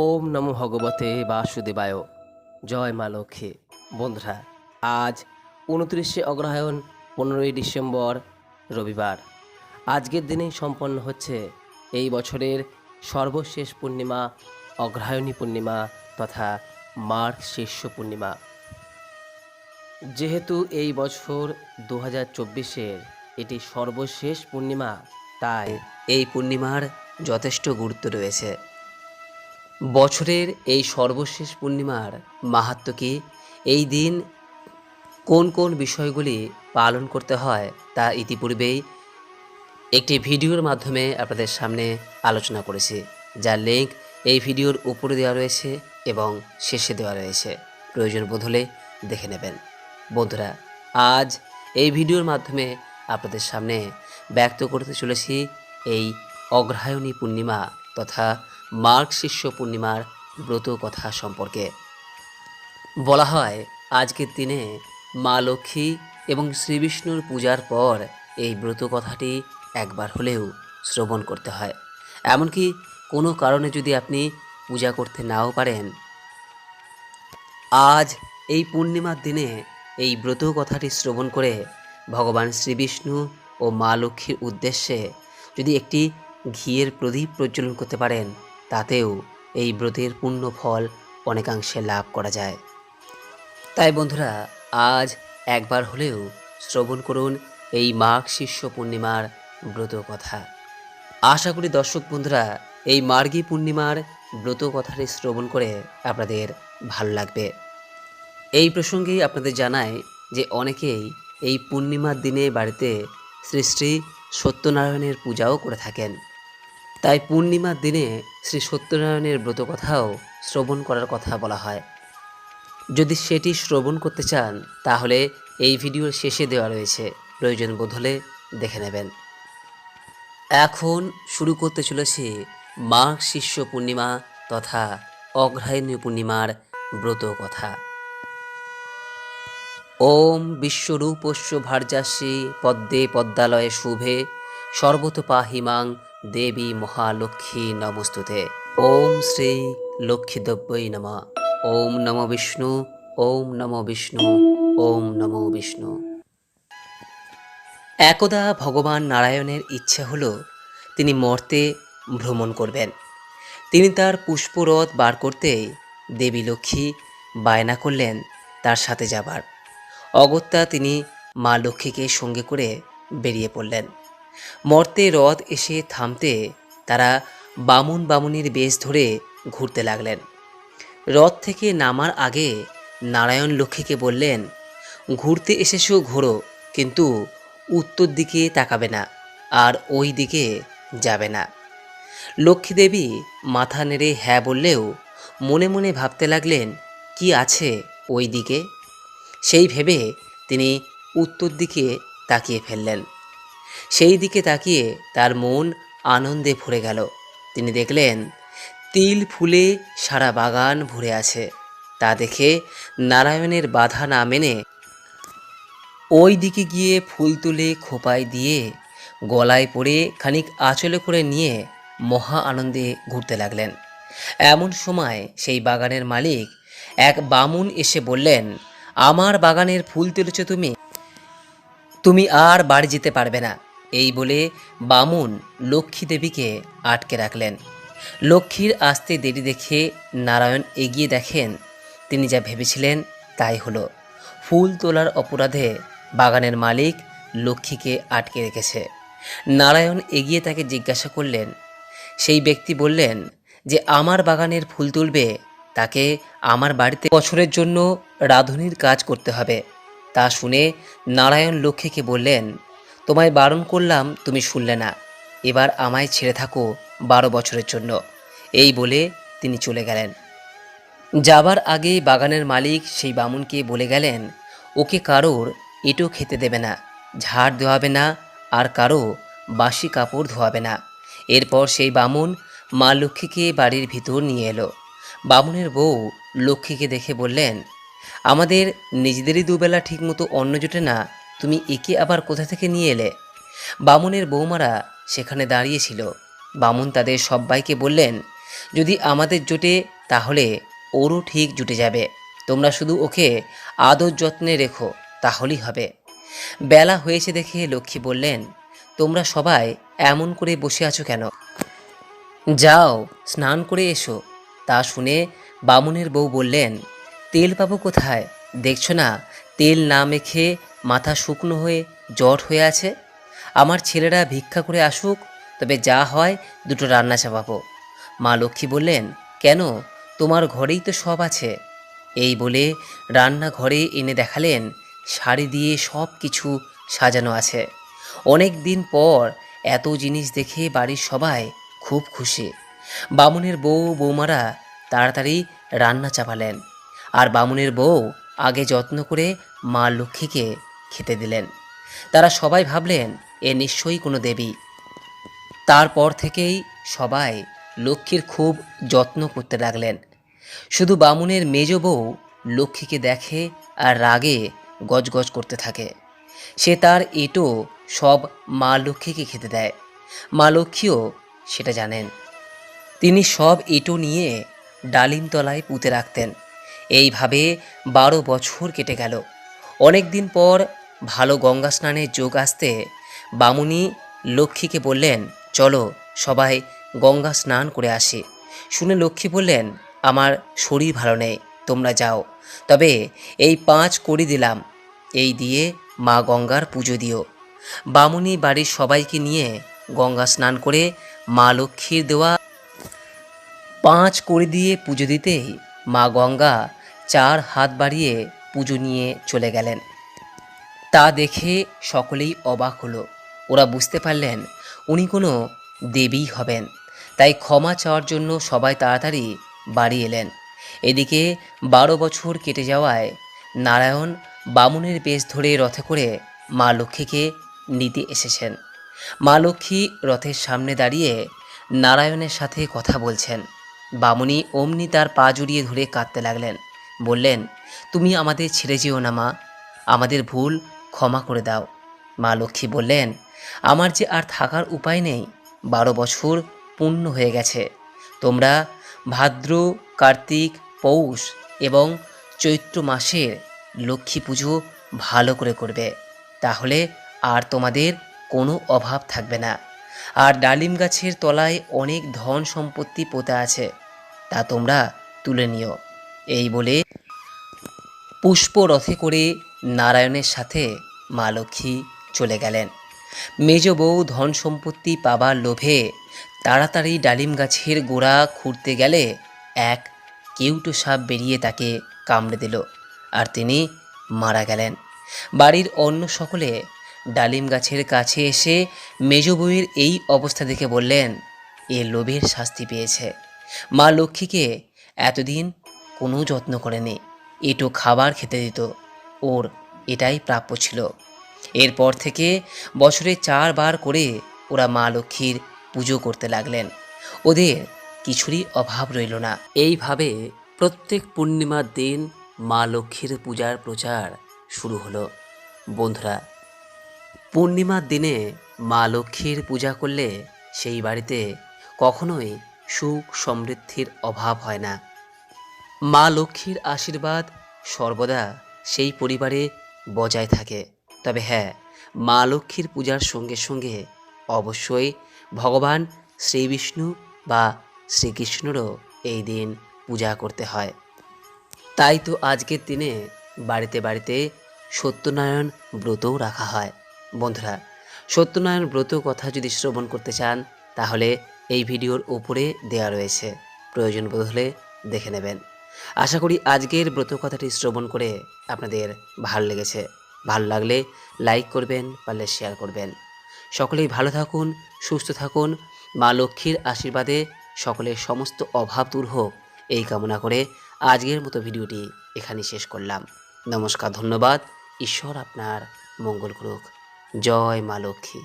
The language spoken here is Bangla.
ওম নমো ভগবতে বাসুদেবায়। জয় মা লক্ষ্মী। বন্ধুরা, আজ উনত্রিশে অগ্রহায়ণ, পনেরোই ডিসেম্বর, রবিবার। আজকের দিনেই সম্পন্ন হচ্ছে এই বছরের সর্বশেষ পূর্ণিমা, অগ্রহায়ণী পূর্ণিমা তথা মার্গ শীর্ষ পূর্ণিমা। যেহেতু এই বছর দু হাজার চব্বিশের এটি সর্বশেষ পূর্ণিমা, তাই এই পূর্ণিমার যথেষ্ট গুরুত্ব রয়েছে। বছরের এই সর্বশেষ পূর্ণিমার মাহাত্ম কি এই দিন কোন কোন বিষয়গুলি পালন করতে হয় তা ইতিপূর্বেই একটি ভিডিওর মাধ্যমে আপনাদের সামনে আলোচনা করেছি, যার লিঙ্ক এই ভিডিওর উপরে দেওয়া রয়েছে এবং শেষে দেওয়া রয়েছে। প্রয়োজন বোধ হলে দেখে নেবেন। বন্ধুরা, আজ এই ভিডিওর মাধ্যমে আপনাদের সামনে ব্যক্ত করতে চলেছি এই অগ্রহায়ণী পূর্ণিমা তথা মার্গ শিষ্য পূর্ণিমার ব্রত কথা সম্পর্কে। বলা হয়, আজকের দিনে মা লক্ষ্মী এবং শ্রীবিষ্ণুর পূজার পর এই ব্রত কথাটি একবার হলেও শ্রবণ করতে হয়। এমনকি কোনো কারণে যদি আপনি পূজা করতে নাও পারেন, আজ এই পূর্ণিমার দিনে এই ব্রত কথাটি শ্রবণ করে ভগবান শ্রীবিষ্ণু ও মা লক্ষ্মীর উদ্দেশ্যে যদি একটি ঘিয়ের প্রদীপ প্রজ্বলন করতে পারেন তাতেও এই ব্রতের পূর্ণ ফল অনেকাংশে লাভ করা যায়। তাই বন্ধুরা, আজ একবার হলেও শ্রবণ করুন এই মাঘ শিষ্য পূর্ণিমার ব্রত কথা। আশা করি দর্শক বন্ধুরা, এই মার্গী পূর্ণিমার ব্রত কথাটি শ্রবণ করে আপনাদের ভালো লাগবে। এই প্রসঙ্গেই আপনাদের জানায় যে অনেকেই এই পূর্ণিমার দিনে বাড়িতে শ্রী শ্রী সত্যনারায়ণের পূজাও করে থাকেন। তাই পূর্ণিমার দিনে শ্রী সত্যনারায়ণের ব্রত কথাও শ্রবণ করার কথা বলা হয়। যদি সেটি শ্রবণ করতে চান, তাহলে এই ভিডিওর শেষে দেওয়া রয়েছে। প্রয়োজন বোধ হলে দেখে নেবেন। এখন শুরু করতে চলেছি মাঘ শিষ্য পূর্ণিমা তথা অগ্রহায়ণী পূর্ণিমার ব্রত কথা। ওম বিশ্বরূপস্য ভার্যাসী পদ্মে পদ্মালয়ে শুভে সর্বত পাহিমাং দেবী মহালক্ষ্মী নমস্তুতে। ওম শ্রী লক্ষ্মীদব্যই নম। ওম নম বিষ্ণু, ওম নম বিষ্ণু, ওম নম বিষ্ণু। একদা ভগবান নারায়ণের ইচ্ছে হলো তিনি মর্তে ভ্রমণ করবেন। তিনি তার পুষ্পরথ বার করতেই দেবী লক্ষ্মী বায়না করলেন তার সাথে যাবার। অগত্যা তিনি মা লক্ষ্মীকে সঙ্গে করে বেরিয়ে পড়লেন। মর্তে রথ এসে থামতে তারা বামুন বামুনির বেশ ধরে ঘুরতে লাগলেন। রথ থেকে নামার আগে নারায়ণ লক্ষ্মীকে বললেন, ঘুরতে এসেছ ঘোরো কিন্তু উত্তর দিকে তাকাবে না আর ওই দিকে যাবে না। লক্ষ্মী দেবী মাথা নেড়ে হ্যাঁ বললেও মনে মনে ভাবতে লাগলেন, কি আছে ওই দিকে? সেই ভেবে তিনি উত্তর দিকে তাকিয়ে ফেললেন। সেই দিকে তাকিয়ে তার মন আনন্দে ভরে গেল। তিনি দেখলেন, তিল ফুলে সারা বাগান ভরে আছে। তা দেখে নারায়ণের বাধা না মেনে ওই দিকে গিয়ে ফুল তুলে খোপায় দিয়ে গলায় পরে খানিক আঁচলে করে নিয়ে মহা আনন্দে ঘুরতে লাগলেন। এমন সময় সেই বাগানের মালিক এক বামুন এসে বললেন, আমার বাগানের ফুল তুলেছ তুমি? তুমি আর বাড়ি যেতে পারবে না। এই বলে বামুন লক্ষ্মী দেবীকে আটকে রাখলেন। লক্ষ্মীর আসতে দেরি দেখে নারায়ণ এগিয়ে দেখেন, তিনি যা ভেবেছিলেন তাই হলো। ফুল তোলার অপরাধে বাগানের মালিক লক্ষ্মীকে আটকে রেখেছে। নারায়ণ এগিয়ে তাকে জিজ্ঞাসা করলেন, সেই ব্যক্তি বললেন যে, আমার বাগানের ফুল তুলবে, তাকে আমার বাড়িতে বছরের জন্য রাঁধুনির কাজ করতে হবে। তা শুনে নারায়ণ লক্ষ্মীকে বললেন, তোমায় বারণ করলাম, তুমি শুনলে না। এবার আমায় ছেড়ে থাকো বারো বছরের জন্য। এই বলে তিনি চলে গেলেন। যাবার আগে বাগানের মালিক সেই বামুনকে বলে গেলেন, ওকে কারোর এটো খেতে দেবে না, ঝাড় ধোয়াবে না, আর কারও বাসি কাপড় ধোয়াবে না। এরপর সেই বামুন মা লক্ষ্মীকে বাড়ির ভিতর নিয়ে এলো। বামুনের বউ লক্ষ্মীকে দেখে বললেন আমাদের নিজেদেরই দুবেলা ঠিকমতো অন্ন জোটে না, তুমি একে আবার কোথা থেকে নিয়ে এলে? বামুনের বৌমারা সেখানে দাঁড়িয়েছিল। বামুন তাদের সবাইকে বললেন, যদি আমাদের জোটে, তাহলে ওরও ঠিক জুটে যাবে। তোমরা শুধু ওকে আদর যত্নে রেখো, তাহলেই হবে। বেলা হয়েছে দেখে লক্ষ্মী বললেন, তোমরা সবাই এমন করে বসে আছো কেন? যাও, স্নান করে এসো। তা শুনে বামুনের বউ বললেন তেল পাবো কোথায়? দেখছ না, তেল না মেখে মাথা শুকনো হয়ে জট হয়ে আছে? আমার ছেলেরা ভিক্ষা করে আসুক, তবে যা হয় দুটো রান্না চাপাবো। মা লক্ষ্মী বললেন, কেন? তোমার ঘরেই তো সব আছে। এই বলে রান্নাঘরে এনে দেখালেন, শাড়ি দিয়ে সব কিছু সাজানো আছে। অনেক দিন পর এত জিনিস দেখে বাড়ির সবাই খুব খুশি। বামুনের বউ, বৌমারা তাড়াতাড়ি রান্না চাপালেন। আর বামুনের বউ আগে যত্ন করে মা লক্ষ্মীকে খেতে দিলেন। তারা সবাই ভাবলেন, এ নিশ্চয়ই কোনো দেবী। তারপর থেকেই সবাই লক্ষ্মীর খুব যত্ন করতে লাগলেন। শুধু বামুনের মেজ বউ লক্ষ্মীকে দেখে আর রাগে গজগজ করতে থাকে। সে তার এটো সব মা লক্ষ্মীকে খেতে দেয়। মা লক্ষ্মীও সেটা জানেন। তিনি সব এটো নিয়ে ডালিমতলায় পুঁতে রাখতেন। এইভাবে বারো বছর কেটে গেল। অনেক দিন পর ভালো গঙ্গা স্নানের যোগ আসতে বামুনি লক্ষ্মীকে বললেন, চলো সবাই গঙ্গা স্নান করে আসি। শুনে লক্ষ্মী বললেন, আমার শরীর ভালো নেই, তোমরা যাও। তবে এই পাঁচ করি দিলাম, এই দিয়ে মা গঙ্গার পুজো দিও। বামুনি বাড়ির সবাইকে নিয়ে গঙ্গা স্নান করে মা লক্ষ্মীর দেওয়া পাঁচ করে দিয়ে পুজো দিতেই মা গঙ্গা চার হাত বাড়িয়ে পুজো নিয়ে চলে গেলেন। তা দেখে সকলেই অবাক হলো। ওরা বুঝতে পারলেন, উনি কোনো দেবী হবেন। তাই ক্ষমা চাওয়ার জন্য সবাই তাড়াতাড়ি বাড়ি এলেন। এদিকে বারো বছর কেটে যাওয়ায় নারায়ণ বামুনের বেশ ধরে রথে করে মা লক্ষ্মীকে নিতে এসেছেন। মা লক্ষ্মী রথের সামনে দাঁড়িয়ে নারায়ণের সাথে কথা বলছেন। বামুনি অমনি তার পা জড়িয়ে ধরে কাঁদতে লাগলেন। বললেন, তুমি আমাদের ছেড়ে যেও না, মা। আমাদের ভুল ক্ষমা করে দাও। মা লক্ষ্মী বললেন, আমার যে আর থাকার উপায় নেই, বারো বছর পূর্ণ হয়ে গেছে। তোমরা ভাদ্র, কার্তিক, পৌষ এবং চৈত্র মাসের লক্ষ্মী পুজো ভালো করে করবে। তাহলে আর তোমাদের কোনো অভাব থাকবে না। আর ডালিম গাছের তলায় অনেক ধন সম্পত্তি পোতা আছে, তা তোমরা তুলে নিও। এই বলে পুষ্প রথে করে নারায়ণের সাথে মা লক্ষ্মী চলে গেলেন। মেজ বউ ধন সম্পত্তি পাবার লোভে তাড়াতাড়ি ডালিম গাছের গোড়া খুঁড়তে গেলে এক কেউটো সাপ বেরিয়ে তাকে কামড়ে দিল আর তিনি মারা গেলেন। বাড়ির অন্য সকলে ডালিম গাছের কাছে এসে মেজ বউয়ের এই অবস্থা দেখে বললেন, এ লোভের শাস্তি পেয়েছে। মা লক্ষ্মীকে এতদিন কোনো যত্ন করেনি এটো খাবার খেতে দিত। ওর এটাই প্রাপ্য ছিল। এরপর থেকে বছরে চারবার করে ওরা মা লক্ষ্মীর পুজো করতে লাগলেন। ওদের কিছুরই অভাব রইল না। এইভাবে প্রত্যেক পূর্ণিমার দিন মা লক্ষ্মীর পূজার প্রচার শুরু হলো। বন্ধুরা, পূর্ণিমার দিনে মা লক্ষ্মীর পূজা করলে সেই বাড়িতে কখনোই সুখ সমৃদ্ধির অভাব হয় না। মা লক্ষ্মীর আশীর্বাদ সর্বদা সেই পরিবারে বজায় থাকে। তবে হ্যাঁ মা লক্ষ্মীর পূজার সঙ্গে সঙ্গে অবশ্যই ভগবান শ্রী বিষ্ণু বা শ্রীকৃষ্ণেরও এই দিন পূজা করতে হয়। তাই তো আজকের দিনে বাড়িতে বাড়িতে সত্যনারায়ণ ব্রতও রাখা হয়। বন্ধুরা, সত্যনারায়ণ ব্রত কথা যদি শ্রবণ করতে চান, তাহলে এই ভিডিওর ওপরে দেয়া রয়েছে। প্রয়োজন বোধ হলে দেখে নেবেন। আশা করি আজকের ব্রত কথাটি শ্রবণ করে আপনাদের ভালো লেগেছে। ভালো লাগলে লাইক করবেন, পারলে শেয়ার করবেন। সকলেই ভালো থাকুন, সুস্থ থাকুন। মা লক্ষ্মীর আশীর্বাদে সকলের সমস্ত অভাব দূর হোক। এই কামনা করে আজকের মতো ভিডিওটি এখানে শেষ করলাম। নমস্কার, ধন্যবাদ। ঈশ্বর আপনার মঙ্গল করুক। জয় মা লক্ষ্মী।